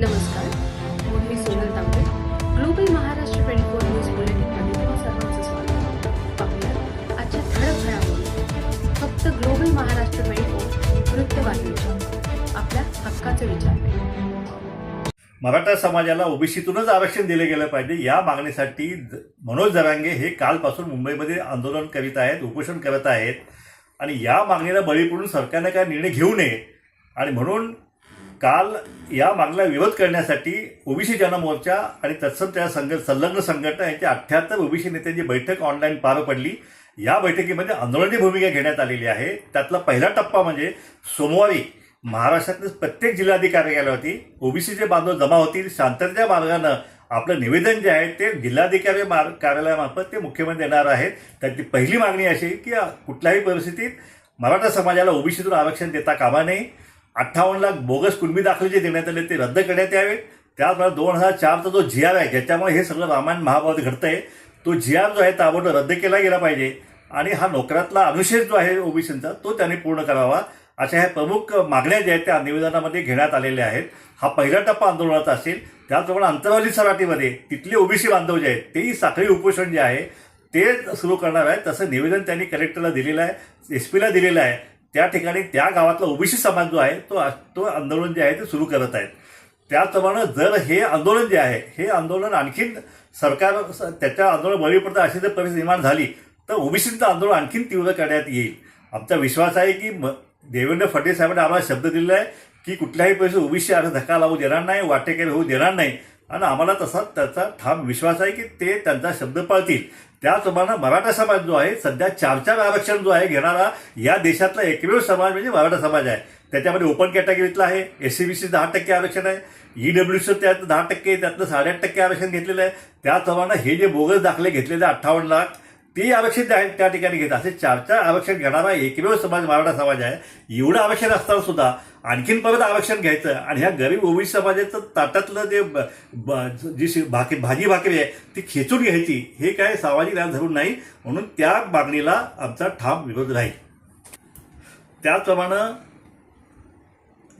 नमस्कार मी Sonal Tambe global Maharashtra twenty four news बुलेटिनमध्ये तुम्हा सर्वांचं स्वागत पाहूया आजच्या ठळक घडामोडी. फक्त ग्लोबल महाराष्ट्र ट्वेंटी फोर वृत्तवाहिनीच्या आपल्या हक्काचे विचार मराठा समाजाला ओबीसीतूनच आरक्षण दिले गेलं पाहिजे या मागणीसाठी मनोज जरांगे हे कालपासून मुंबईमध्ये आंदोलन करीत आहेत उपोषण करत आहेत. आणि या मागणीला बळी पडून सरकारने काय निर्णय घेऊ नये आणि म्हणून काल या मागण्या विरोध करण्यासाठी ओबीसी जनमोर्चा आणि तत्सम त्या संघ संलग्न संघटना यांच्या अठ्ठ्याहत्तर ओबीसी नेत्यांची बैठक ऑनलाईन पार पडली. या बैठकीमध्ये आंदोलनाची भूमिका घेण्यात आलेली आहे. त्यातला पहिला टप्पा म्हणजे सोमवारी महाराष्ट्रातील प्रत्येक जिल्हाधिकारी कार्यालयावरती ओबीसीचे बांधव जमा होतील. शांततेच्या मार्गानं आपलं निवेदन जे आहे ते जिल्हाधिकारी मार कार्यालयामार्फत ते मुख्यमंत्री देणार आहेत. त्याची पहिली मागणी अशी की कुठल्याही परिस्थितीत मराठा समाजाला ओबीसीतून आरक्षण देता कामा नये. अठ्ठावन्न लाख बोगस कुणबी दाखले जे देण्यात आले ते रद्द करण्यात यावे. त्याचबरोबर दोन हजार चारचा जो जी आर आहे ज्याच्यामुळे हे सगळं रामायण महाभारत घडतंय. तो जी आर जो आहे ताबडतोब रद्द केला गेला पाहिजे. आणि हा नोकरातला अनुशेष जो आहे ओबीसीचा तो त्यांनी पूर्ण करावा. अशा ह्या प्रमुख मागण्या ज्या आहेत त्या निवेदनामध्ये घेण्यात आलेल्या आहेत. हा पहिला टप्पा आंदोलनाचा असेल. त्याचप्रमाणे अंतरावली सराटीमध्ये तिथले ओबीसी बांधव जे आहेत तेही साखळी उपोषण जे आहे ते सुरू करणार आहे तसं निवेदन त्यांनी कलेक्टरला दिलेलं आहे एस पीला दिलेलं आहे. त्या ठिकाणी त्या गावातला ओबीसी समाज जो आहे तो तो आंदोलन जे आहे ते सुरू करत आहेत. त्याचप्रमाणे जर हे आंदोलन जे आहे हे आंदोलन आणखीन सरकार त्याच्या आंदोलन बळी पडतं अशी जर परिस्थिती निर्माण झाली तर ओबीसीचं आंदोलन आणखीन तीव्र करण्यात येईल. आमचा विश्वास आहे की म- देवेंद्र फडणवीस साहेबांनी आम्हाला शब्द दिलेला आहे की कुठल्याही परिस्थितीत ओबीसी अर्ज धक्का लावू देणार नाही वाटेकरी होऊ देणार नाही. आणि आम्हाला तसा त्याचा ठाम विश्वास आहे की ते त्यांचा शब्द पाळतील. त्याचप्रमाणे मराठा समाज जो आहे सध्या चार चार आरक्षण जो आहे घेणारा या देशातला एकमेव समाज म्हणजे मराठा समाज आहे. त्याच्यामध्ये ओपन कॅटेगरीतला आहे. एस सी बी सी दहा टक्के आरक्षण आहे. ई डब्ल्यू त्यात दहा टक्के त्यातलं साडेआठ टक्के आरक्षण घेतलेलं आहे. त्याचप्रमाणे हे जे बोगस दाखले घेतलेले अठ्ठावन्न लाख ते आरक्षण त्या त्या ठिकाणी घेत असे चार चार आरक्षण घेणारा एकमेव समाज मराठा समाज आहे. एवढं आरक्षण असताना सुद्धा आणखीन परत आरक्षण घ्यायचं. आणि ह्या गरीब ओबीसी समाजाचं ताटातलं जे ब- ब- जी भाकी भाजी भाकरी आहे ती खेचून घ्यायची. हे काय सामाजिक न्याय धरून नाही म्हणून त्या मागणीला आमचा ठाम विरोध राहील. त्याचप्रमाणे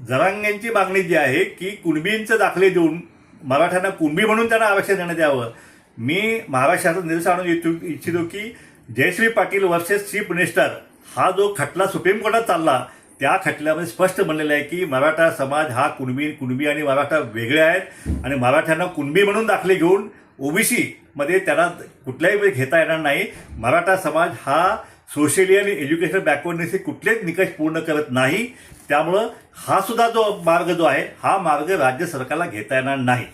जरांग्यांची मागणी जी आहे की कुणबींचे दाखले देऊन मराठ्यांना कुणबी म्हणून त्यांना आरक्षण देण्यात यावं. मी महाराष्ट्राचं निर्देश आणून इच्छु- इच्छितो की Jayashree Patil versus chief minister हा जो खटला सुप्रीम कोर्टात चालला त्या खटल्यामध्ये स्पष्ट म्हणलेलं आहे की मराठा समाज हा कुणबी कुणबी आणि मराठा वेगळे आहेत आणि मराठ्यांना कुणबी म्हणून दाखले घेऊन ओबीसी मध्ये त्यांना कुठल्याही वेळी घेता येणार नाही. मराठा समाज हा सोशली आणि एज्युकेशन बॅकवर्डनेसचे कुठलेच निकष पूर्ण करत नाही. त्यामुळं हा सुद्धा जो मार्ग जो आहे हा मार्ग राज्य सरकारला घेता येणार नाही.